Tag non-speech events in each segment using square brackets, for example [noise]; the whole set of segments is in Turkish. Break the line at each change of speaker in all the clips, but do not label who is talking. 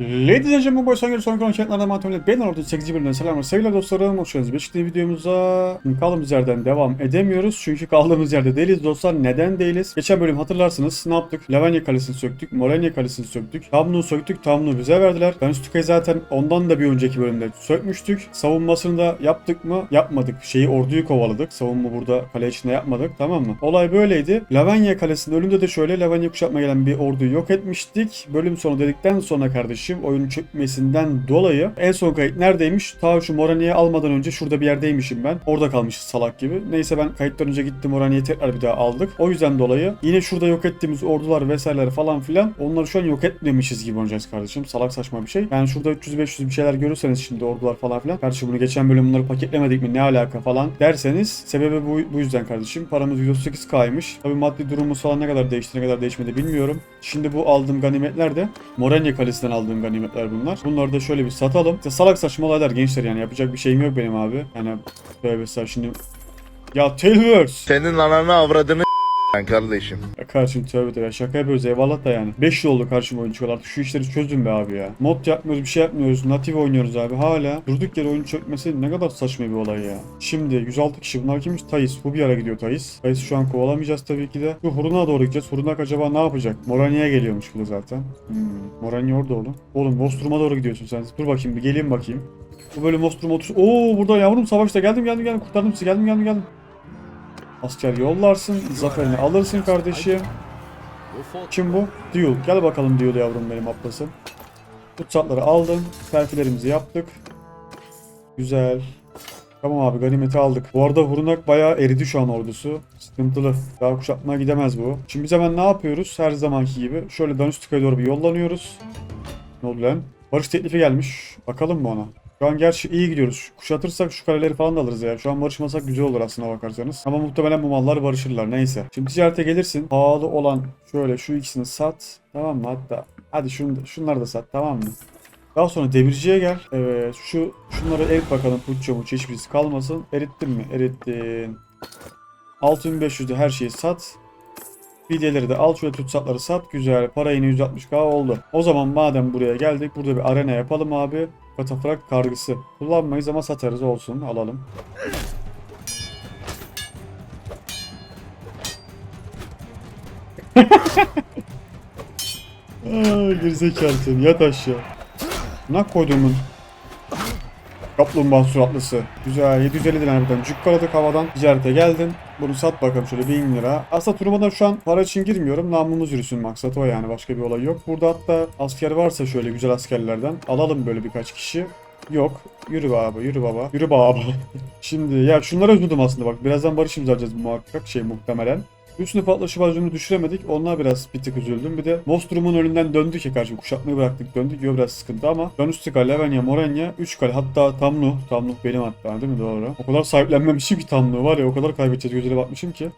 Ladies and gentlemen, boys and girls, son konuşacaklardan Mantımlet Beyler orada 8. bölümden selamlar. Sevgili dostlarım, hoş geldiniz. Beşiktaş videomuza kaldığımız yerden devam edemiyoruz. Çünkü kaldığımız yerde değiliz dostlar. Neden değiliz? Geçen bölüm hatırlarsınız ne yaptık? Lavanya Kalesi'ni söktük, Morenya Kalesi'ni söktük. Tamnu'yu söktük, Tamnu bize verdiler. Ben Üstükay'ı zaten ondan da bir önceki bölümde sökmüştük. Savunmasını da yaptık mı? Yapmadık. Şeyi orduyu kovaladık. Savunma burada kale içinde yapmadık. Tamam mı? Olay böyleydi. Lavanya Kalesi'nin önünde de şöyle Lavanya kuşatmaya gelen bir orduyu yok etmiştik. Bölüm sonu dedikten sonra kardeşim oyunun çökmesinden dolayı en son kayıt neredeymiş? Ta şu Morani'yi almadan önce şurada bir yerdeymişim ben. Orada kalmışız salak gibi. Neyse ben kayıttan önce gittim Morani'yi tekrar bir daha aldık. O yüzden dolayı yine şurada yok ettiğimiz ordular vesaireler falan filan onları şu an yok etmemişiz gibi oynayacağız kardeşim. Salak saçma bir şey. Yani şurada 300-500 bir şeyler görürseniz şimdi ordular falan filan. Kardeşim bunu geçen bölüm bunları paketlemedik mi ne alaka falan derseniz sebebi bu, bu yüzden kardeşim. Paramız 138k'ymış. Tabii maddi durumumuz falan ne kadar değişti ne kadar değişmedi bilmiyorum. Şimdi bu aldığım ganimetler de Morenya Kalesi'nden aldığım ganimetler bunlar. Bunları da şöyle bir satalım. İşte salak saçma olaylar gençler yani yapacak bir şeyim yok benim abi. Yani böyle mesela şimdi ya Tailwords.
Senin ananı avradını ben kardeşim.
Ya karşım tövbe tövbe şaka yapıyoruz eyvallah da yani. 5 yıl oldu karşım oyun çıkalı artık şu işleri çözün be abi ya. Mod yapmıyoruz bir şey yapmıyoruz. Native oynuyoruz abi hala. Durduk yere oyun çökmesi ne kadar saçma bir olay ya. Şimdi 106 kişi bunlar kimmiş? Thais. Bu bir ara gidiyor Thais. Thais şu an kovalamayacağız tabii ki de. Bu Hurun'a doğru gideceğiz. Hurunak acaba ne yapacak? Morani'ye geliyormuş bu da zaten. Hmm. Morani orada oğlum. Oğlum Vostrum'a doğru gidiyorsun sen. Dur bakayım bir geleyim bakayım. Bu böyle Vostrum otur. Oo burada yavrum savaşta geldim geldim geldim kurtardım sizi geldim geldim geldim. Asker yollarsın, zaferini alırsın kardeşim. Kim bu? Duel. Gel bakalım Duel yavrum benim ablası. Kutsatları aldım. Terfilerimizi yaptık. Güzel. Tamam abi ganimeti aldık. Bu arada Hurunak bayağı eridi şu an ordusu. Sıkıntılı. Daha kuşatmaya gidemez bu. Şimdi biz hemen ne yapıyoruz? Her zamanki gibi. Şöyle Danustika'ya doğru bir yollanıyoruz. Ne oldu lan? Barış teklifi gelmiş. Bakalım mı ona? Şu an gerçi iyi gidiyoruz. Kuşatırsak şu kaleleri falan da alırız ya. Şu an barışmasak güzel olur aslına bakarsanız. Ama muhtemelen bu mallar barışırlar. Neyse. Şimdi ticarete gelirsin. Pahalı olan şöyle şu ikisini sat. Tamam mı? Hatta hadi şunu şunları da sat. Tamam mı? Daha sonra demirciye gel. Evet şu şunları erit bakalım. Pucca mucca hiçbirisi kalmasın. Erittin mi? Erittin. 6500'de her şeyi sat. Videoları da al şöyle tutsatları sat. Güzel. Para yine 160k oldu. O zaman madem buraya geldik. Burada bir arena yapalım abi. Katafrak kargısı. Kullanmayız ama satarız olsun. Alalım. [laughs] Aa, gerizekalı seni. Yat aşağı. Ne koyduğumun Kaplumbağa suratlısı. Güzel 750 lira buradan cukkaladık havadan. Ticarete geldin. Bunu sat bakalım şöyle 1000 lira. Aslında turnuvadan şu an para için girmiyorum. Namımız yürüsün maksat o yani. Başka bir olay yok. Burada hatta asker varsa şöyle güzel askerlerden alalım böyle birkaç kişi. Yok. Yürü baba, yürü baba. Yürü baba. [laughs] Şimdi ya şunlara üzüldüm aslında bak. Birazdan barış imzalayacağız muhakkak şey muhtemelen. Üstüne patlaşı bacını düşüremedik. Onlar biraz bir tık üzüldüm. Bir de Mostrum'un önünden döndük ya karşı kuşatmayı bıraktık döndük. Yo biraz sıkıntı ama Danustika, Levenya, Morenya 3 kale. Hatta Tamnu. Tamnu benim hatta değil mi doğru? O kadar sahiplenmemişim ki Tamnu var ya o kadar kaybedeceğiz gözüne bakmışım ki.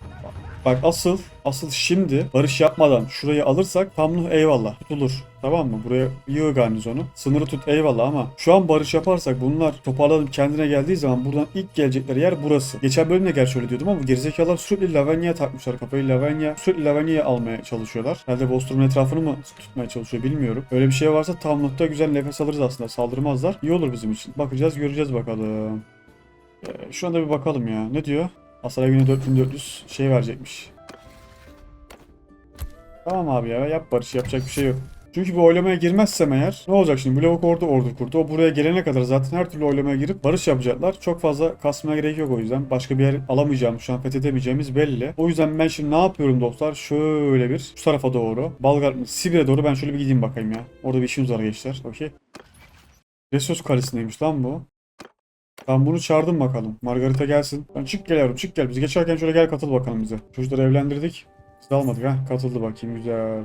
Bak asıl asıl şimdi barış yapmadan şurayı alırsak Tamnuh eyvallah tutulur. Tamam mı? Buraya yığ garnizonu. Sınırı tut eyvallah ama şu an barış yaparsak bunlar toparlanıp kendine geldiği zaman buradan ilk gelecekleri yer burası. Geçen bölümde gerçi öyle diyordum ama gerizekalılar sürekli Lavanya'ya takmışlar kafayı. Lavanya sürekli Lavanya'yı almaya çalışıyorlar. Herhalde Bostrum'un etrafını mı tutmaya çalışıyor bilmiyorum. Öyle bir şey varsa Tamnuh'ta güzel nefes alırız aslında. Saldırmazlar. İyi olur bizim için. Bakacağız göreceğiz bakalım. Ee, şu anda bir bakalım ya. Ne diyor? Hasara günü 4400 şey verecekmiş. Tamam abi ya yap barış yapacak bir şey yok. Çünkü bu oylamaya girmezsem eğer ne olacak şimdi? Bu lavuk orada ordu kurdu. O buraya gelene kadar zaten her türlü oylamaya girip barış yapacaklar. Çok fazla kasmaya gerek yok o yüzden. Başka bir yer alamayacağım şu an fethedemeyeceğimiz belli. O yüzden ben şimdi ne yapıyorum dostlar? Şöyle bir şu tarafa doğru. Balgar, Sibir'e doğru ben şöyle bir gideyim bakayım ya. Orada bir işimiz var gençler. Okey. Resos kalesindeymiş lan bu. Tamam bunu çağırdım bakalım. Margarita gelsin. Ben çık gel yavrum çık gel. Biz geçerken şöyle gel katıl bakalım bize. Çocukları evlendirdik. De almadık ha. Katıldı bakayım güzel.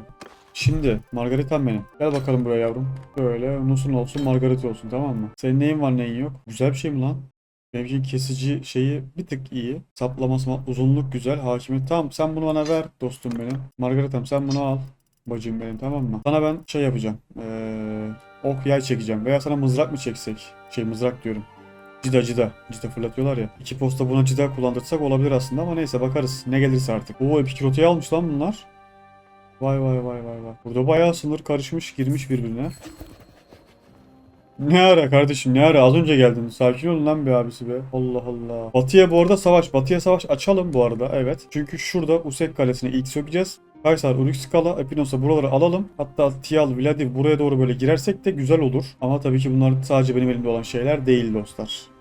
Şimdi Margarita'm benim. Gel bakalım buraya yavrum. Böyle Nusun olsun Margarita olsun tamam mı? Senin neyin var neyin yok? Güzel bir şey mi lan? Benimki kesici şeyi bir tık iyi. Saplaması ma- uzunluk güzel. Hakimiyet. Tamam sen bunu bana ver dostum benim. Margarita'm sen bunu al. Bacım benim tamam mı? Sana ben şey yapacağım. Ee, ok yay çekeceğim. Veya sana mızrak mı çeksek? Şey mızrak diyorum. Cida cida. Cida fırlatıyorlar ya. İki posta buna cida kullandırsak olabilir aslında ama neyse bakarız. Ne gelirse artık. Oo epik rotayı almış lan bunlar. Vay vay vay vay vay. Burada bayağı sınır karışmış girmiş birbirine. Ne ara kardeşim ne ara az önce geldin. Sakin olun lan bir abisi be. Allah Allah. Batıya bu arada savaş. Batıya savaş açalım bu arada evet. Çünkü şurada Usek Kalesi'ne ilk sökeceğiz. Kaysar, Urukskala, Epinos'a buraları alalım. Hatta Tial, Vladiv buraya doğru böyle girersek de güzel olur. Ama tabii ki bunlar sadece benim elimde olan şeyler değil dostlar.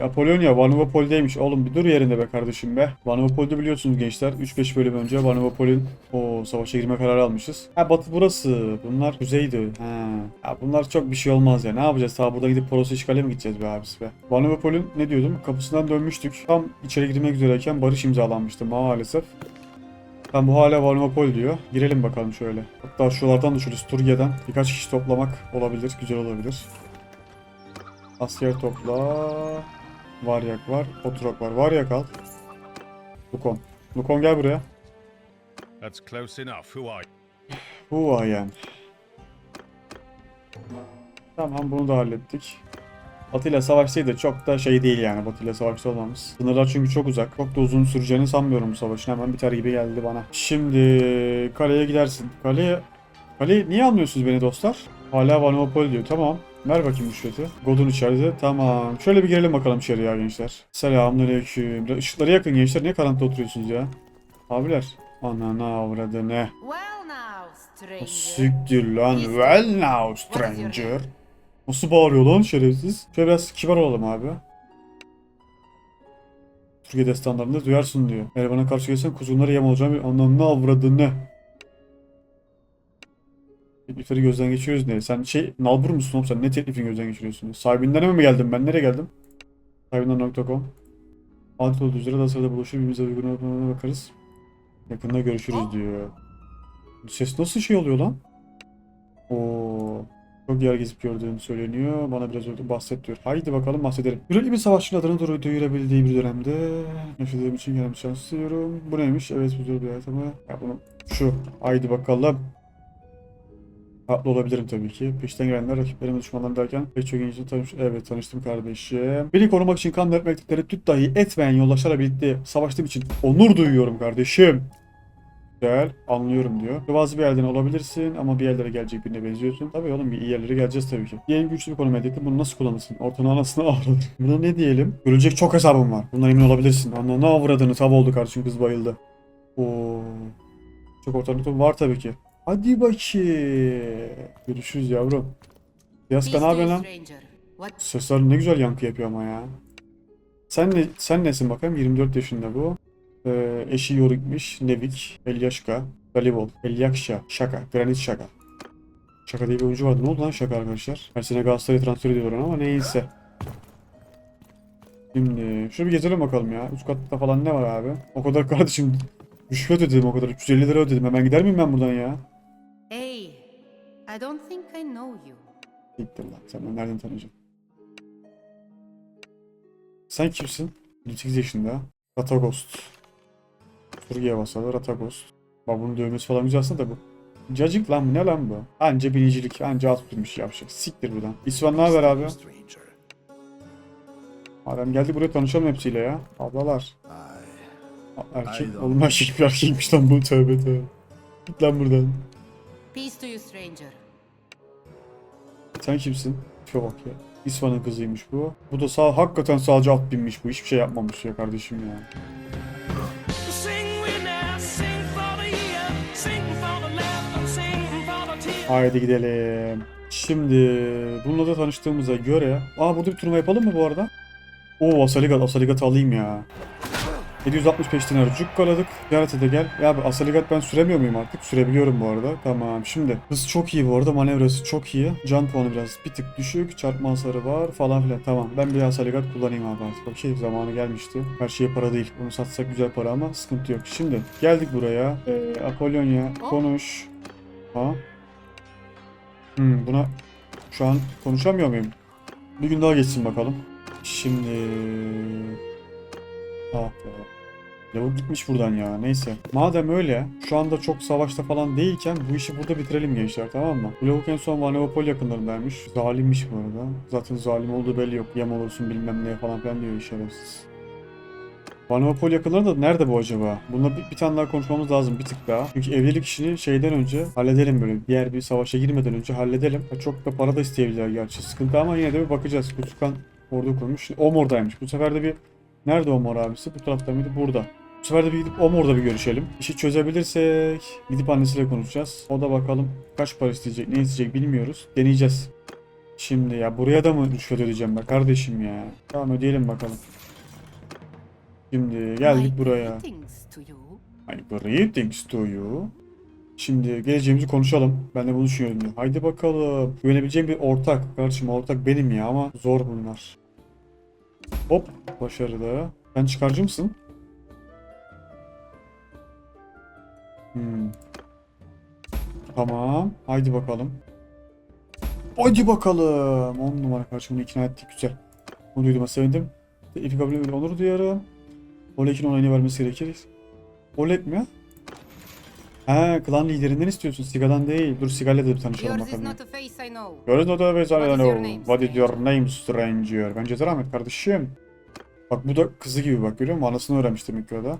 Ya Polonya Vanuapol'deymiş. Oğlum bir dur yerinde be kardeşim be. Vanuapol'de biliyorsunuz gençler. 3-5 bölüm önce Vanuapol'ün o savaşa girme kararı almışız. Ha batı burası. Bunlar kuzeydi. Ha. Ya bunlar çok bir şey olmaz ya. Ne yapacağız? Ta burada gidip Poros işgale mi gideceğiz be abisi be? Vanuapol'ün ne diyordum? Kapısından dönmüştük. Tam içeri girmek üzereyken barış imzalanmıştı maalesef. Tam bu hala Vanuapol diyor. Girelim bakalım şöyle. Hatta şuralardan da şöyle Sturge'den birkaç kişi toplamak olabilir. Güzel olabilir. Asker topla. Varyak var. Oturok var. Varyak al. Lukon. Lukon gel buraya.
That's close enough. Who are you?
Bu ayen. Tamam bunu da hallettik. Batı ile savaşsaydı çok da şey değil yani Batı ile savaşta olmamız. Sınırlar çünkü çok uzak. Çok da uzun süreceğini sanmıyorum bu savaşın. Hemen biter gibi geldi bana. Şimdi kaleye gidersin. Kaleye... Kaleyi niye almıyorsunuz beni dostlar? Hala Vanuapol diyor. Tamam. Ver bakayım rüşveti. God'un içeride. Tamam. Şöyle bir girelim bakalım içeri ya gençler. Selamünaleyküm. Biraz Işıkları yakın gençler. Niye karanlıkta oturuyorsunuz ya? Abiler. Anana avradı ne?
Stranger.
Siktir lan. Well now stranger. Nasıl bağırıyor lan şerefsiz? Şöyle biraz kibar olalım abi. Türkiye destanlarında duyarsın diyor. Eğer bana karşı gelsen kuzunlara yem olacağım. bir Ananı avradı ne? Teklifleri gözden geçiriyoruz ne? Sen şey nalbur musun oğlum sen? Ne teklifini gözden geçiriyorsun? Sahibinden mi geldim ben? Nereye geldim? Sahibinden.com Adet olduğu üzere daha sırada buluşup birbirimize uygun olmalarına bakarız. Yakında görüşürüz diyor. Ses nasıl şey oluyor lan? Oo. Çok yer gezip gördüğüm söyleniyor. Bana biraz öyle bahset diyor. Haydi bakalım bahsedelim. Yürekli bir savaşçının adını doğru duyurabildiği bir dönemde yaşadığım için gelmiş şans diliyorum. Bu neymiş? Evet bu zor bir hayat ama ya bunu şu. Haydi bakalım. Haklı olabilirim tabii ki. Peşten gelenler rakiplerim düşmanlarım derken pek çok gençle tanış Evet tanıştım kardeşim. Beni korumak için kan dökmek tereddüt dahi etmeyen yoldaşlarla birlikte savaştığım için onur duyuyorum kardeşim. Güzel, anlıyorum diyor. Bazı bir yerden olabilirsin ama bir yerlere gelecek birine benziyorsun. Tabii oğlum bir iyi yerlere geleceğiz tabii ki. Diyelim güçlü bir konu medyakta bunu nasıl kullanırsın? Ortanın anasını [laughs] avradın. Buna ne diyelim? Görülecek çok hesabım var. Bundan emin olabilirsin. Anla ne avradını tav oldu kardeşim kız bayıldı. Oo. Çok ortalıkta var tabii ki. Hadi bakayım. Görüşürüz yavrum. Yaska ne yapıyorsun lan? Sesler ne güzel yankı yapıyor ama ya. Sen ne, sen nesin bakayım? 24 yaşında bu. Ee, eşi Yorik'miş. Nevik. Elyaşka. Galibol. Elyakşa. Şaka. Granit Şaka. Şaka diye bir oyuncu vardı. Ne oldu lan Şaka arkadaşlar? Her sene Galatasaray'a transfer ediyorlar ama neyse. Şimdi şöyle bir gezelim bakalım ya. Üst katta falan ne var abi? O kadar kardeşim rüşvet ödedim o kadar. 350 lira ödedim. Hemen gider miyim ben buradan ya?
I don't think I know you.
Gittim lan. Sen ben nereden tanıyacağım? Sen kimsin? 28 yaşında. Ratagost. Turgiye basalı Ratagost. Bak bunun dövmesi falan güzel aslında da bu. Cacık lan bu ne lan bu? Anca binicilik, anca at sürmüş yapacak. Siktir buradan. İsvan ne haber abi? Adam geldi buraya tanışalım hepsiyle ya. Ablalar. Erkek. Oğlum erkek bir erkekmiş lan bu tövbe tövbe. Git lan buradan.
Peace to you, stranger.
Sen kimsin? Şuna bak ya. İsvan'ın kızıymış bu. Bu da sağ hakikaten sadece at binmiş bu. Hiçbir şey yapmamış ya kardeşim ya. Haydi gidelim. Şimdi bununla da tanıştığımıza göre... Aa burada bir turnuva yapalım mı bu arada? Oo Asaligat, Asaligat alayım ya. 765 dinar cukkaladık. Ziyarete de gel. Ya abi Asaligat ben süremiyor muyum artık? Sürebiliyorum bu arada. Tamam şimdi. Hız çok iyi bu arada. Manevrası çok iyi. Can puanı biraz bir tık düşük. Çarpma hasarı var falan filan. Tamam ben bir Asaligat kullanayım abi artık. Okey zamanı gelmişti. Her şeye para değil. Bunu satsak güzel para ama sıkıntı yok. Şimdi geldik buraya. Ee, Apollonia konuş. Ha? Hmm, buna şu an konuşamıyor muyum? Bir gün daha geçsin bakalım. Şimdi... Ah be. Lavuk gitmiş buradan ya. Neyse. Madem öyle, şu anda çok savaşta falan değilken bu işi burada bitirelim gençler tamam mı? Bu lavuk en son Vaneopol yakınlarındaymış. Zalimmiş bu arada. Zaten zalim olduğu belli yok. Yem olursun bilmem ne falan filan diyor şerefsiz. Vanopol yakınları da nerede bu acaba? Bununla bir, bir tane daha konuşmamız lazım bir tık daha. Çünkü evlilik işini şeyden önce halledelim böyle. Diğer bir savaşa girmeden önce halledelim. Ha, Çok da para da isteyebilirler gerçi. Sıkıntı ama yine de bir bakacağız. Kutukan ordu kurmuş. Omor'daymış. Bu sefer de bir Nerede Omor abisi? Bu tarafta mıydı? Burada. Bu sefer de bir gidip Omor'da bir görüşelim. İşi çözebilirsek gidip annesiyle konuşacağız. O da bakalım kaç para isteyecek, ne isteyecek bilmiyoruz. Deneyeceğiz. Şimdi ya buraya da mı rüşvet ödeyeceğim be kardeşim ya? Tamam ödeyelim bakalım. Şimdi geldik buraya. Hani greetings to you. Şimdi geleceğimizi konuşalım. Ben de bunu düşünüyorum. diyor. Haydi bakalım. Güvenebileceğim bir ortak. Kardeşim ortak benim ya ama zor bunlar. Hop. Başarılı. Sen çıkarcı mısın? Hmm. Tamam. Haydi bakalım. Haydi bakalım. 10 numara karşımını ikna ettik. Güzel. Bunu duyduğuma sevindim. İpi kabul etmeli onur duyarım. Olek'in onayını vermesi gerekir. Olek mi? He, klan liderinden istiyorsun. Siga'dan değil. Dur Siga'yla da bir tanışalım bakalım.
not a face I know.
Yours not a face I know.
name,
What is your name stranger? Bence de Ahmet kardeşim. Bak bu da kızı gibi bak görüyor musun? Anasını öğrenmiş demek ki o da.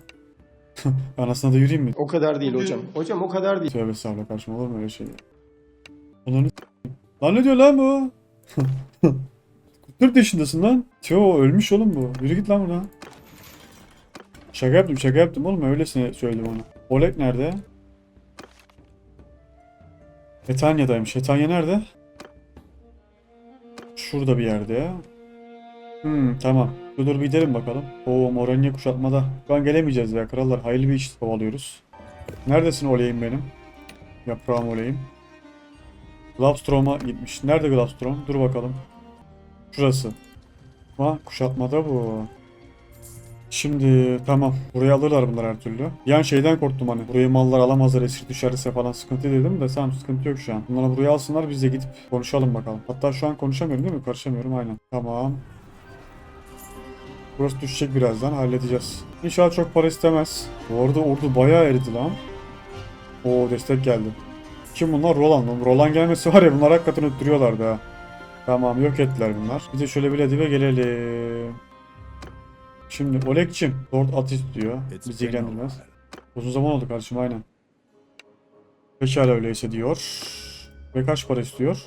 [laughs] Anasına da yürüyeyim mi?
O kadar değil hocam. Hocam o kadar değil.
Tövbe estağfurullah karşıma olur mu öyle şey? Onları Lan ne diyor lan bu? [laughs] 44 yaşındasın lan. Teo ölmüş oğlum bu. Yürü git lan buradan. Şaka yaptım şaka yaptım oğlum öylesine söyledim onu. Oleg nerede? Hetanya'daymış. Hetanya nerede? Şurada bir yerde ya. Hmm tamam. Dur bir gidelim bakalım. Oo Morenya kuşatmada. Şu an gelemeyeceğiz ya krallar. Hayırlı bir iş kovalıyoruz. Neredesin Oley'im benim? Yaprağım Oley'im. Glabstrom'a gitmiş. Nerede Glabstrom? Dur bakalım. Şurası. Ha kuşatmada bu. Şimdi tamam. Buraya alırlar bunlar her türlü. Yani şeyden korktum hani. Burayı mallar alamazlar esir düşerse falan sıkıntı dedim de tamam sıkıntı yok şu an. Bunları buraya alsınlar biz de gidip konuşalım bakalım. Hatta şu an konuşamıyorum değil mi? Karışamıyorum aynen. Tamam. Burası düşecek birazdan halledeceğiz. İnşallah çok para istemez. Bu arada ordu bayağı eridi lan. Oo destek geldi. Kim bunlar? Roland. Roland gelmesi var ya bunlar hakikaten öttürüyorlardı ha. Tamam yok ettiler bunlar. Bir de şöyle bir Lediv'e gelelim. Şimdi Oleg'cim Lord at istiyor. Bizi ilgilendirmez. Uzun zaman oldu kardeşim aynen. Pekala öyleyse diyor. Ve kaç para istiyor?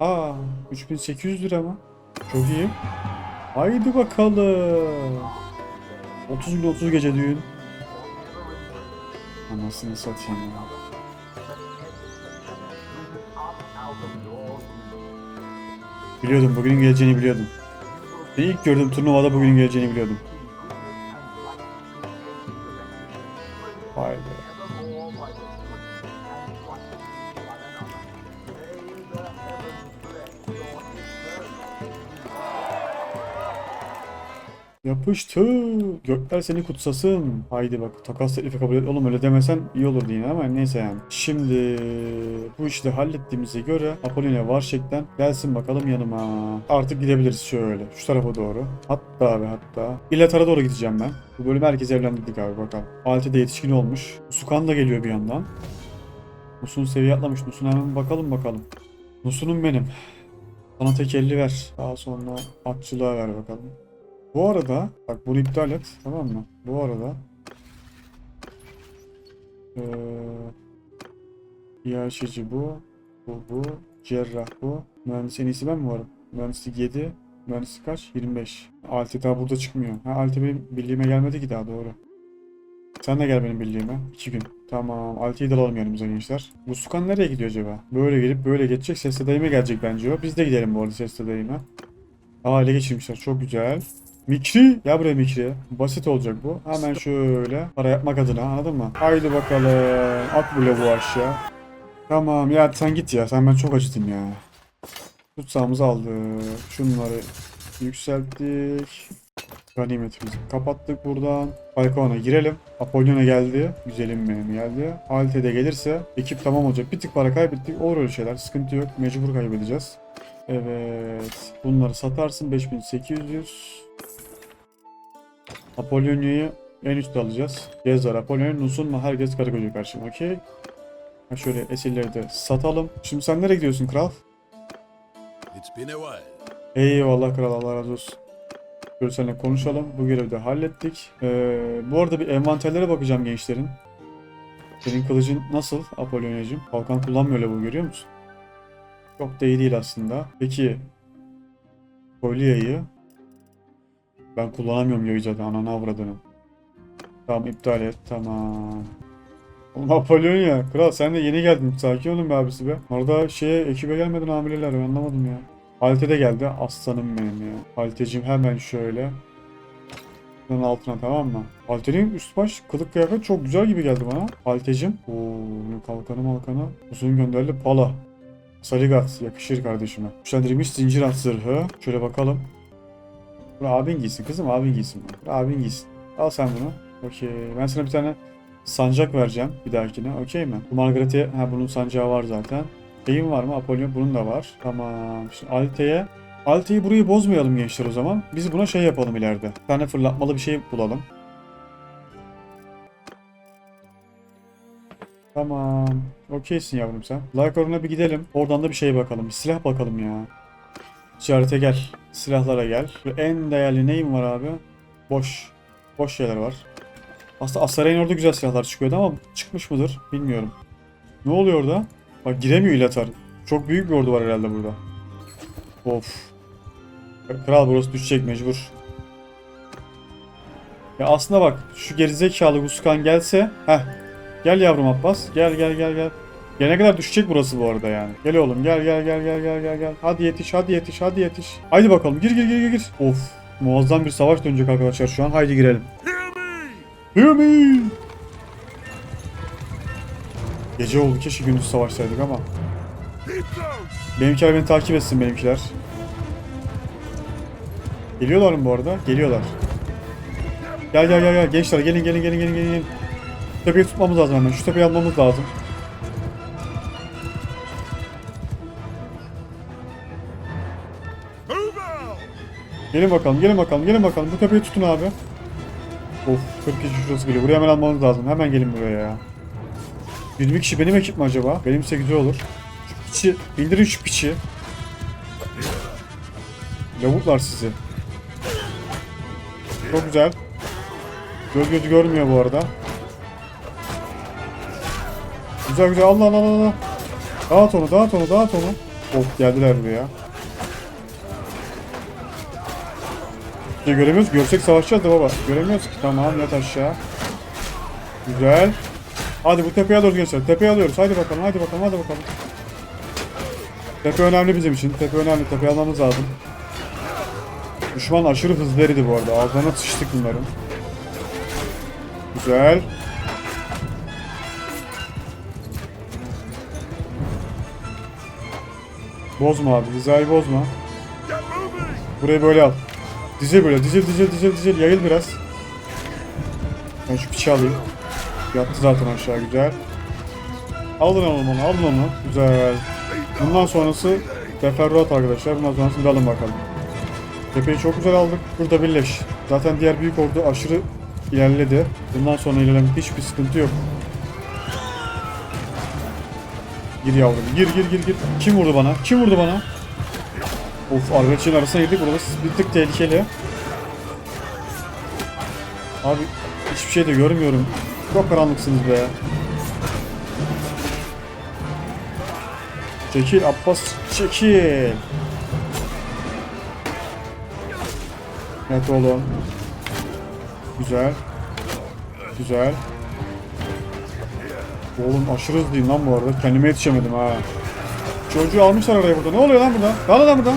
Aa 3800 lira mı? Çok iyi. Haydi bakalım. 30 gün 30 gece düğün. Anasını satayım ya. Biliyordum bugünün geleceğini biliyordum. İlk gördüğüm turnuvada bugünün geleceğini biliyordum. Yapıştı. Gökler seni kutsasın. Haydi bak takas teklifi kabul et. Oğlum öyle demesen iyi olurdu yine ama neyse yani. Şimdi bu işi de hallettiğimize göre Apollonia Varşek'ten gelsin bakalım yanıma. Artık gidebiliriz şöyle. Şu tarafa doğru. Hatta ve hatta. İlatar'a doğru gideceğim ben. Bu bölüm herkes evlendirdik abi bakalım. Altı de yetişkin olmuş. Sukan da geliyor bir yandan. Nusun seviye atlamış. Nusun hemen bakalım bakalım. Nusun'um benim. Bana tek 50 ver. Daha sonra atçılığa ver bakalım. Bu arada bak bunu iptal et tamam mı? Bu arada eee İHŞ'ci bu. Bu bu. Cerrah bu. Mühendis en iyisi ben mi varım? Mühendislik 7. Mühendislik kaç? 25. Alti daha burada çıkmıyor. Ha Alti benim birliğime gelmedi ki daha doğru. Sen de gel benim birliğime. 2 gün. Tamam. Alti'yi de alalım yanımıza gençler. Bu Sukan nereye gidiyor acaba? Böyle gelip böyle geçecek. Sesle dayıma gelecek bence o. Biz de gidelim bu arada Sesle dayıma. Aa ele geçirmişler. Çok güzel. Mikri. Ya buraya Mikri. Basit olacak bu. Hemen şöyle para yapmak adına anladın mı? Haydi bakalım. At bu lavuğu aşağı. Tamam ya sen git ya. Sen ben çok acıtım ya. Tutsağımızı aldık. Şunları yükselttik. Ganimetimizi kapattık buradan. Balkona girelim. Apollon'a geldi. Güzelim benim geldi. Alte'de gelirse ekip tamam olacak. Bir tık para kaybettik. Olur öyle şeyler. Sıkıntı yok. Mecbur kaybedeceğiz. Evet. Bunları satarsın 5800. Apollonia'yı en üstte alacağız. Gezar, Apollonia, Nusun mu? Herkes karı koca karşıma. Okey. Şöyle esirleri de satalım. Şimdi sen nereye gidiyorsun kral?
It's been a while.
Eyvallah kral Allah razı olsun. Şöyle seninle konuşalım. Bu görevi de hallettik. Ee, bu arada bir envanterlere bakacağım gençlerin. Senin kılıcın nasıl Apollonia'cığım? Kalkan kullanmıyor bu görüyor musun? Çok da iyi değil aslında. Peki Kolye yayı ben kullanamıyorum yayı zaten ananı avradını. Tamam iptal et tamam. Oğlum Apollonia kral sen de yeni geldin sakin olun be abisi be. Orada şeye ekibe gelmeden hamileler ben anlamadım ya. Halte de geldi aslanım benim ya. Haltecim hemen şöyle. Bunun altına tamam mı? Haltenin üst baş kılık kıyafet çok güzel gibi geldi bana. Haltecim. Oo kalkanı malkanı. Uzun gönderli pala. Sarigat yakışır kardeşime. Güçlendirilmiş zincir at zırhı. Şöyle bakalım. Bunu abin giysin kızım abin giysin bunu. Abin giysin. Al sen bunu. Okey. Ben sana bir tane sancak vereceğim bir dahakine. Okey mi? Bu Margaret'e ha bunun sancağı var zaten. Şeyin var mı? Apollon bunun da var. Tamam. Şimdi Alte'ye Alte'yi burayı bozmayalım gençler o zaman. Biz buna şey yapalım ileride. Bir tane fırlatmalı bir şey bulalım. Tamam. Okeysin yavrum sen. Lycorn'a bir gidelim. Oradan da bir şey bakalım. Bir silah bakalım ya. Ticarete gel. Silahlara gel. Ve en değerli neyim var abi? Boş. Boş şeyler var. Aslında Asaray'ın orada güzel silahlar çıkıyordu ama çıkmış mıdır bilmiyorum. Ne oluyor orada? Bak giremiyor İlatar. Çok büyük bir ordu var herhalde burada. Of. Kral burası düşecek mecbur. Ya aslında bak şu gerizekalı Guskan gelse. Heh. Gel yavrum Abbas. Gel gel gel gel. Gelene kadar düşecek burası bu arada yani. Gel oğlum gel gel gel gel gel gel gel. Hadi yetiş hadi yetiş hadi yetiş. Haydi bakalım gir gir gir gir. Of. Muazzam bir savaş dönecek arkadaşlar şu an. Haydi girelim. Hear me. Gece oldu keşke gündüz savaşsaydık ama. Benimkiler beni takip etsin benimkiler. Geliyorlar mı bu arada? Geliyorlar. Gel gel gel gel gençler gelin gelin gelin gelin gelin. Tepeyi tutmamız lazım hemen. Şu tepeyi almamız lazım. Gelin bakalım, gelin bakalım, gelin bakalım. Bu tepeyi tutun abi. Of, 40 kişi şurası geliyor. Buraya hemen almamız lazım. Hemen gelin buraya ya. 20 kişi benim ekip mi acaba? Benimse güzel olur. Şu piçi, bildirin şu piçi. Lavuklar sizi. Çok güzel. Göz gözü görmüyor bu arada. Güzel güzel Allah Allah Allah. Dağıt onu dağıt onu dağıt onu. Of geldiler buraya. Ne göremiyoruz? Görsek savaşacağız da baba. Göremiyoruz ki. Tamam yat aşağı. Güzel. Hadi bu tepeye alıyoruz gençler. Tepeye alıyoruz. Hadi bakalım hadi bakalım hadi bakalım. Tepe önemli bizim için. Tepe önemli. Tepe almamız lazım. Düşman aşırı hızlı eridi bu arada. Ağzına sıçtık bunların. Güzel. Bozma abi. Hizayı bozma. Burayı böyle al. Dizil böyle. Dizil dizil dizil dizil. Yayıl biraz. Ben şu piçi alayım. Yattı zaten aşağı güzel. Alın oğlum onu. Alın onu. Güzel. Bundan sonrası teferruat arkadaşlar. Bundan sonrasını da alın bakalım. Tepeyi çok güzel aldık. Burada birleş. Zaten diğer büyük ordu aşırı ilerledi. Bundan sonra ilerlemek hiçbir sıkıntı yok. Gir yavrum. Gir gir gir gir. Kim vurdu bana? Kim vurdu bana? Of arbeçlerin arasına girdik. Burası bir tık tehlikeli. Abi hiçbir şey de görmüyorum. Çok karanlıksınız be. Çekil Abbas çekil. Evet oğlum. Güzel. Güzel. Oğlum aşırı hızlıyım lan bu arada. Kendime yetişemedim ha. Çocuğu almışlar araya burada. Ne oluyor lan burada? Dağılın lan buradan.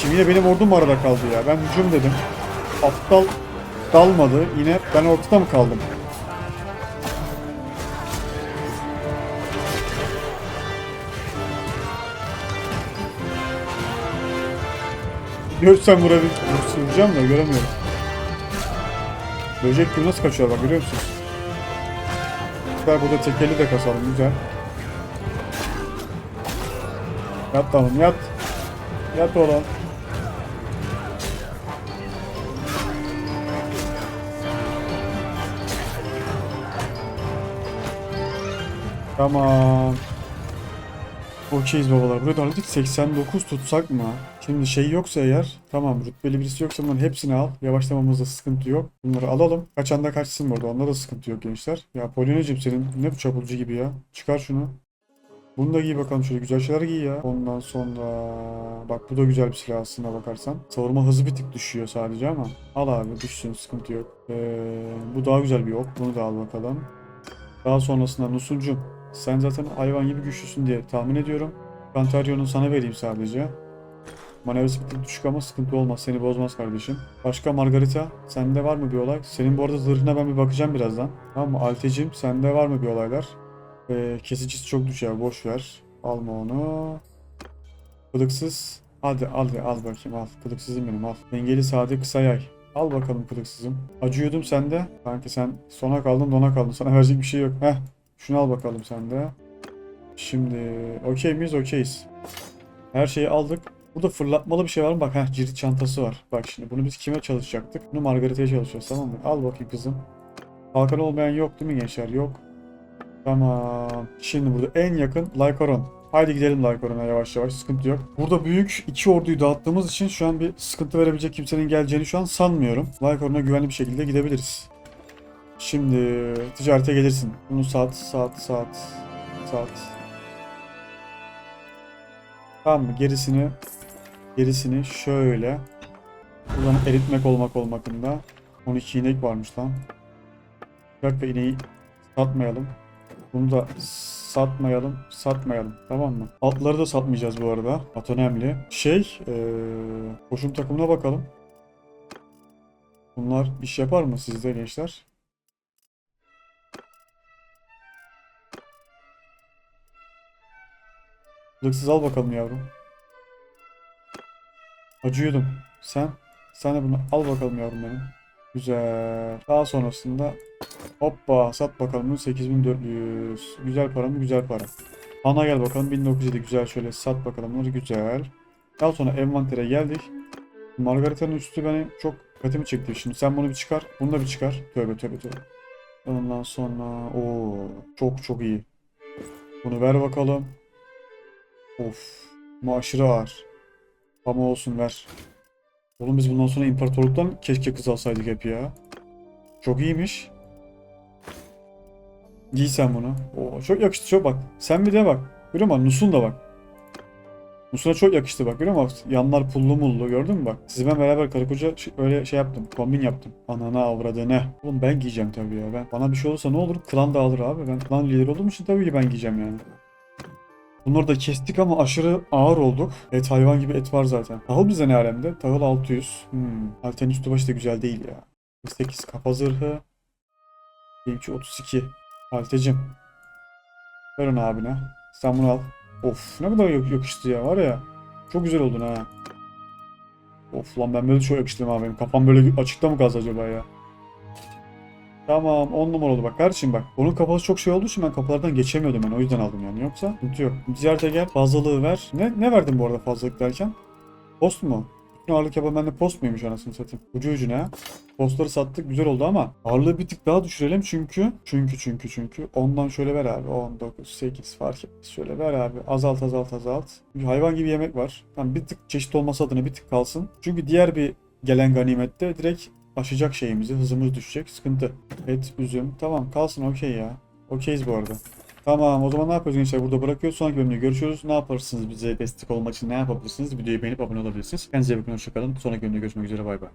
Şimdi yine benim ordum arada kaldı ya. Ben hücum dedim. Aptal dalmadı. Yine ben ortada mı kaldım? Görsem vurabilir. Vuracağım da göremiyorum. Böcek gibi nasıl kaçıyor bak görüyor musun? Güzel burada tekeli de kasalım güzel. Yat tamam yat. Yat oğlum. Tamam. Okeyiz babalar. Buraya hallettik. 89 tutsak mı? Şimdi şey yoksa eğer tamam rütbeli birisi yoksa bunların hepsini al. Yavaşlamamızda sıkıntı yok. Bunları alalım. Kaçan da kaçsın burada. Onda da sıkıntı yok gençler. Ya Polyanacığım senin ne bu çapulcu gibi ya. Çıkar şunu. Bunu da giy bakalım şöyle güzel şeyler giy ya. Ondan sonra bak bu da güzel bir silah aslına bakarsan. Savurma hızı bir tık düşüyor sadece ama. Al abi düşsün sıkıntı yok. Ee, bu daha güzel bir ok. Bunu da al bakalım. Daha sonrasında Nusuncum. Sen zaten hayvan gibi güçlüsün diye tahmin ediyorum. Cantario'nu sana vereyim sadece. Manevrası bir tık düşük ama sıkıntı olmaz. Seni bozmaz kardeşim. Başka Margarita. Sende var mı bir olay? Senin bu arada zırhına ben bir bakacağım birazdan. Tamam mı? Altecim sende var mı bir olaylar? Ee, kesicisi çok düşer. Boş ver. Alma onu. Kılıksız. Hadi al al bakayım al. Kılıksızım benim al. Dengeli sade kısa yay. Al bakalım kılıksızım. Acıyordum sende. Sanki sen sona kaldın dona kaldın. Sana verecek bir şey yok. Heh. Şunu al bakalım sen de. Şimdi okey miyiz? Okeyiz. Her şeyi aldık. Burada fırlatmalı bir şey var mı? Bak heh cirit çantası var. Bak şimdi bunu biz kime çalışacaktık? Bunu Margareta'ya çalışacağız tamam mı? Al bakayım kızım. Kalkan olmayan yok değil mi gençler? Yok. Tamam. Şimdi burada en yakın Lycoron. Haydi gidelim Lycoron'a yavaş yavaş sıkıntı yok. Burada büyük iki orduyu dağıttığımız için şu an bir sıkıntı verebilecek kimsenin geleceğini şu an sanmıyorum. Lycoron'a güvenli bir şekilde gidebiliriz. Şimdi ticarete gelirsin. Bunu sat, sat, sat, sat. Tamam mı? Gerisini gerisini şöyle buradan eritmek olmak olmakında 12 inek varmış lan. Bir dakika ineği satmayalım. Bunu da satmayalım, satmayalım. Tamam mı? Atları da satmayacağız bu arada. At önemli. Şey, ee, koşum takımına bakalım. Bunlar iş yapar mı sizde gençler? Kılıksız al bakalım yavrum. Acıyordum. Sen? Sen de bunu al bakalım yavrum benim. Güzel. Daha sonrasında hoppa sat bakalım bunu 8400. Güzel para mı? Güzel para. Ana gel bakalım 1907 güzel şöyle sat bakalım bunları güzel. Daha sonra envantere geldik. Margarita'nın üstü beni çok dikkatimi çekti. Şimdi sen bunu bir çıkar. Bunu da bir çıkar. Tövbe tövbe tövbe. Ondan sonra o çok çok iyi. Bunu ver bakalım. Of. Bu aşırı ağır. Ama olsun ver. Oğlum biz bundan sonra imparatorluktan keşke kız alsaydık hep ya. Çok iyiymiş. Giy sen bunu. Oo, çok yakıştı çok bak. Sen bir de bak. Görüyor musun? Nusun da bak. Nusuna çok yakıştı bak görüyor musun? Yanlar pullu mullu gördün mü bak. Siz ben beraber karı koca şey- öyle şey yaptım. Kombin yaptım. Anana avradını. Oğlum ben giyeceğim tabii ya. Ben, bana bir şey olursa ne olur? Klan dağılır abi. Ben klan lideri olduğum için tabii ki ben giyeceğim yani. Bunları da kestik ama aşırı ağır olduk. Et hayvan gibi et var zaten. Tahıl bize ne alemde? Tahıl 600. Hmm. Alten üstü başı da güzel değil ya. 8 kafa zırhı. Benimki 32. Altecim. Ver onu abine. Sen bunu al. Of ne kadar yak- yakıştı ya var ya. Çok güzel oldun ha. Of lan ben böyle çok yakıştım abi. Benim kafam böyle açıkta mı kaldı acaba ya? Tamam 10 numara oldu bak kardeşim bak. Onun kafası çok şey olduğu için ben kapılardan geçemiyordum ben o yüzden aldım yani yoksa sıkıntı yok. Ziyarete gel fazlalığı ver. Ne, ne verdin bu arada fazlalık derken? Post mu? Bütün ağırlık yapan bende post muymuş anasını satayım. Ucu ucuna. Postları sattık güzel oldu ama ağırlığı bir tık daha düşürelim çünkü çünkü çünkü çünkü ondan şöyle ver abi 19 8 fark etmez şöyle ver abi azalt azalt azalt Çünkü hayvan gibi yemek var tam bir tık çeşit olması adına bir tık kalsın çünkü diğer bir gelen ganimette direkt aşacak şeyimizi hızımız düşecek. Sıkıntı. Et üzüm. Tamam kalsın. Okey ya. Okeyiz bu arada. Tamam o zaman ne yapıyoruz gençler? Burada bırakıyoruz. Sonraki bölümde görüşürüz. Ne yaparsınız bize destek olmak için ne yapabilirsiniz? Videoyu beğenip abone olabilirsiniz. Kendinize iyi bakın hoşçakalın sonraki bölümde görüşmek üzere. Bay bay